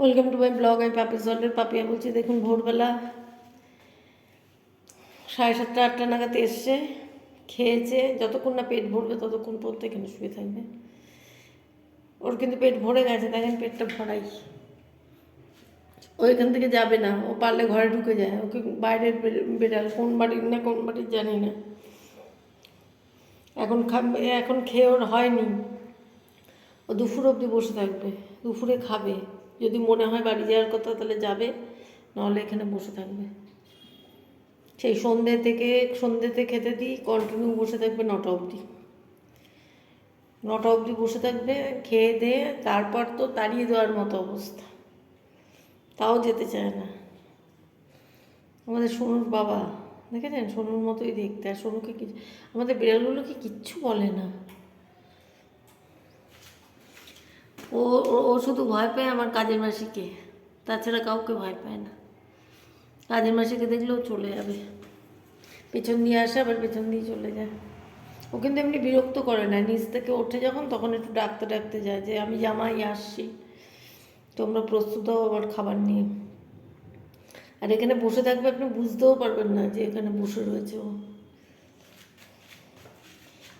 Welcome to my blog, আমি পাপি জলের পাপিয়া বলছি দেখুন ভোরবেলা সাড়ে সাতটা, আটটা নাগাদ এসছে, খেয়েছে, যতক্ষণ না পেট ভরবে ততক্ষণ পর্যন্ত এখানে শুয়ে থাকবে। ওর কিন্তু পেট ভরে গেছে দেখেন পেটটা ভরাই। ও এখান থেকে যাবে না, ও পারলে ঘরে ঢুকে যায়, ওকে বাইরের বেড়াল, কোন বাড়ির না কোন বাড়ির জানি না। এখন এখন খেয়ে ওর হয়নি। ও দুপুর অবধি বসে থাকবে, দুপুরে খাবে। যদি মনে হয় বাড়ি যাওয়ার কথা, তাহলে যাবে, নাহলে এখানে বসে থাকবে। সেই সন্ধ্যে থেকে সন্ধ্যেতে খেতে দিই কন্টিনিউ বসে থাকবে নটা অবধি। নটা অবধি বসে থাকবে, খেয়ে দিয়ে তারপর তো তাড়িয়ে দেওয়ার মতো অবস্থা। তাও যেতে চায় না। আমাদের সোনুর বাবা, দেখেছেন? সোনুর মতোই দেখতে। আর সোনুকে কিছু আমাদের বিড়ালগুলোকে কিচ্ছু বলে না। ও, ও- শুধু ভয় পায় আমার কাজের মাসিকে। তাছাড়া কাউকে ভয় পায় না। কাজের মাসিকে দেখলেও চলে যাবে। পেছন দিয়ে আসে, আবার পেছন দিয়ে চলে যায়। ও কিন্তু এমনি বিরক্ত করে না। নিচ থেকে ওঠে যখন, তখন একটু ডাকতে ডাকতে যায় যে, আমি জামাই, আসছি। তোমরা প্রস্তুত হও আমার খাবার নিয়ে। আর এখানে বসে থাকবে আপনি বুঝতেও পারবেন না যে, এখানে বসে রয়েছে ও।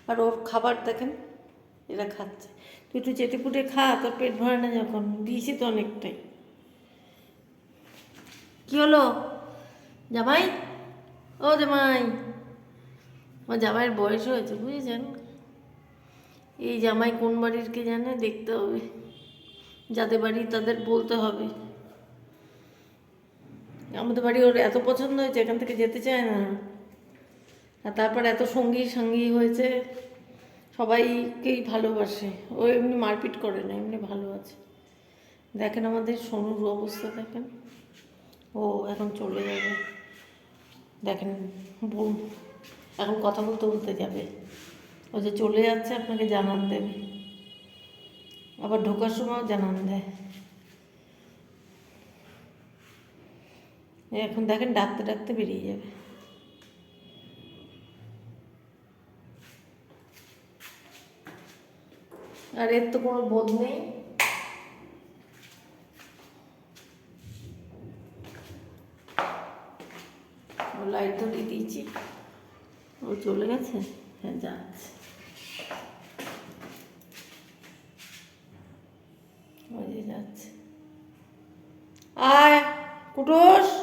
আর ওর খাবার দেখেন, এরা খাচ্ছে। তুই একটু চেটে পুটে খা, তোর পেট ভরে না যখন। দিয়েছি তো অনেকটাই। কি হলো? জামাই? ও জামাই। ও জামাইয়ের বয়স হয়েছে, বুঝেছেন? এই জামাই কোন বাড়ির কে জানে, দেখতে হবে। যাদের বাড়ি তাদের বলতে হবে। আমাদের বাড়ি ওর এত পছন্দ হয়েছে, এখান থেকে যেতে চায় না। আর তারপর এত সঙ্গী সঙ্গী হয়েছে। সবাইকেই ভালোবাসে। ও এমনি মারপিট করে না, এমনি ভালো আছে। দেখেন আমাদের সোনুর অবস্থা, দেখেন। ও এখন চলে যাবে। দেখেন, বোন, এখন কথা বলতে বলতে যাবে। ও যে চলে যাচ্ছে, আপনাকে জানান দেবে। আবার ঢোকার সময়ও জানান দেয়। এখন দেখেন, ডাকতে ডাকতে বেরিয়ে যাবে। আর এর তো কোনো বোধ নেই। লাইট ধরিয়ে দিয়েছি। ও চলে গেছে? হ্যাঁ যাচ্ছে। যাচ্ছে। আয়, কুটুস!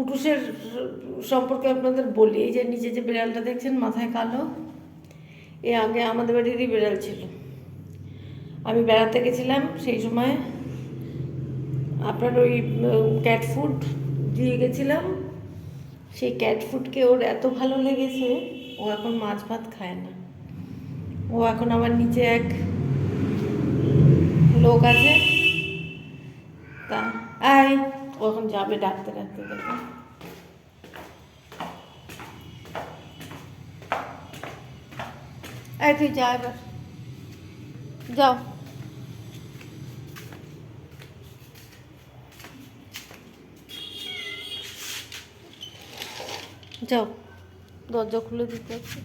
কুটুসের সম্পর্কে আপনাদের বলি, এই যে নিচে যে বিড়ালটা দেখছেন, মাথায় কালো, এ আগে আমাদের বাড়িরই বিড়াল ছিল। আমি বেড়াতে গেছিলাম সেই সময়, আপনার ওই ক্যাট ফুড দিয়ে গেছিলাম। সেই ক্যাট ফুডকে ওর এত ভালো লেগেছে, ও এখন মাছ ভাত খায় না। ও এখন আমার নিচে এক লোক আছে, তা, আয়। ও এখন যাবে ডাকতে ডাকতে দেখো এই তুই যা এবার যাও যাও দরজা খুলে দিতে হচ্ছে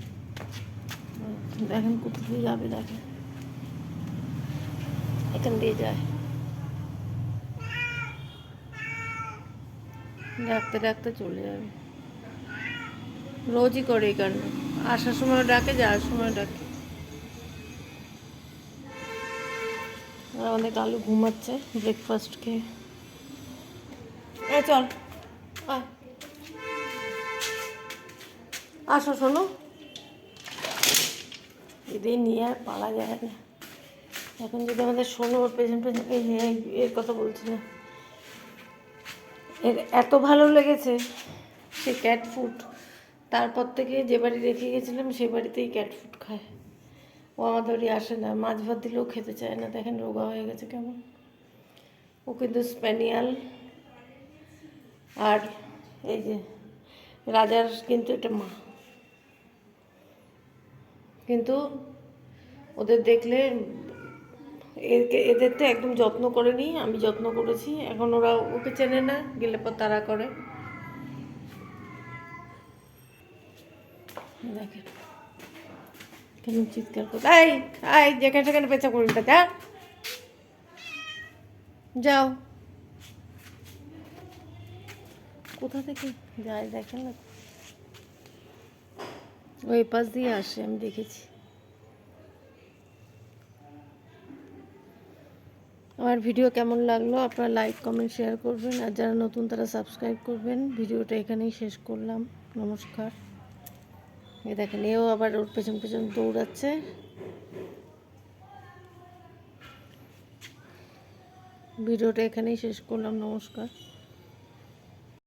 দেখেন কোথা দিয়ে যাবে দেখেন এখান দিয়ে যায় ডাকতে ডাকতে চলে যাবে। রোজই করে এই কাণ্ড। আসার সময় ডাকে, যাওয়ার সময় ডাকে। অনেক আলু ঘুমাচ্ছে ব্রেকফাস্ট খেয়ে। চল। আসো, শোনো। এদের নিয়ে আর পালা যায় না। এখন যদি আমাদের শোনো, ওর পেছন পেছন এই কথা বলছি না। এর এত ভালো লেগেছে, সে ক্যাট ফুড তারপর থেকে যে বাড়ি রেখে গেছিলাম সেই বাড়িতেই ক্যাট ফুড খায়। ও আমাদের বাড়ি আসে না, মাছ ভাত দিলেও খেতে চায় না। দেখেন রোগা হয়ে গেছে কেমন। ও কিন্তু স্প্যানিয়াল। আর এই যে রাজার কিন্তু এটা মা। কিন্তু ওদের দেখলে এদের তো একদম যত্ন করেনি আমি যত্ন করেছি। এখন ওরা ওকে চেনে না, গেলে পর তারা করে। দেখেন। কেন চিৎকার করবে এই এই, যেখানে সেখানে পেঁচা করবি না যা। যাও। কোথা থেকে? যায় দেখেন না। ওই পাশ দিয়ে আসে, আমি দেখেছি। আমার ভিডিও কেমন লাগল আপনারা লাইক, কমেন্ট শেয়ার করবেন। আর যারা নতুন তারা সাবস্ক্রাইব করবেন। ভিডিওটা এখানেই শেষ করলাম। নমস্কার। এ দেখেন, এও আবার ওর পেছন পেছন দৌড়াচ্ছে। ভিডিওটা এখানেই শেষ করলাম। নমস্কার।